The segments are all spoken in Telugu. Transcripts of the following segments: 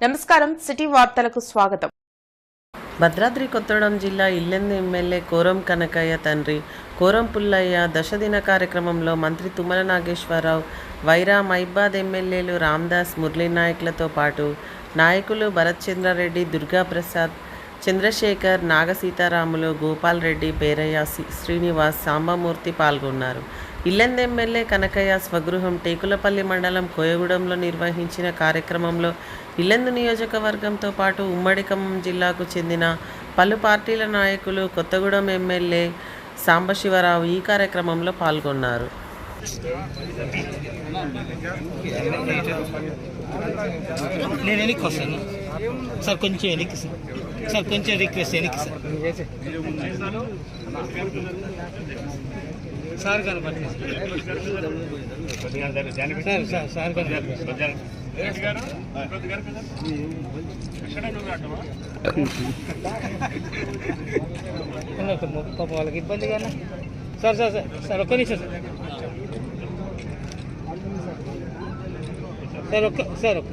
నమస్కారం సిటీ వార్తలకు స్వాగతం. భద్రాద్రి కొత్తగూడెం జిల్లా ఇల్లెందు ఎమ్మెల్యే కోరం కనకయ్య తండ్రి కోరం పుల్లయ్య దశదిన కార్యక్రమంలో మంత్రి తుమ్మల నాగేశ్వరరావు వైరా మైబాద్ ఎమ్మెల్యేలు రామ్దాస్ మురళీ నాయకులతో పాటు నాయకులు భరత్ చంద్రారెడ్డి దుర్గాప్రసాద్ చంద్రశేఖర్ నాగసీతారాములు గోపాల్ రెడ్డి పేరయ్య శ్రీనివాస్ సాంబమూర్తి పాల్గొన్నారు. ఇల్లెందు ఎమ్మెల్యే కనకయ్య స్వగృహం టేకులపల్లి మండలం కోయగూడెంలో నిర్వహించిన కార్యక్రమంలో ఇల్లెందు నియోజకవర్గంతో పాటు ఉమ్మడి ఖమ్మం జిల్లాకు చెందిన పలు పార్టీల నాయకులు కొత్తగూడెం ఎమ్మెల్యే సాంబశివరావు ఈ కార్యక్రమంలో పాల్గొన్నారు. నేను వెనక్కి వస్తాను. సార్ కొంచెం వెనక్కి సార్ సార్ కొంచెం రిక్వెస్ట్ వెనక్కి సార్. సార్ కనపడుతుంది సార్ సార్ సార్ కనపడుతుంది పాప వాళ్ళకి ఇబ్బంది కానీ. సార్ సార్ సార్ సార్ ఒక్క నిమిషం సార్. సార్ ఒక్క సార్ ఒక్క.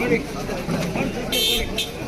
వెనక్కి, కొంచెం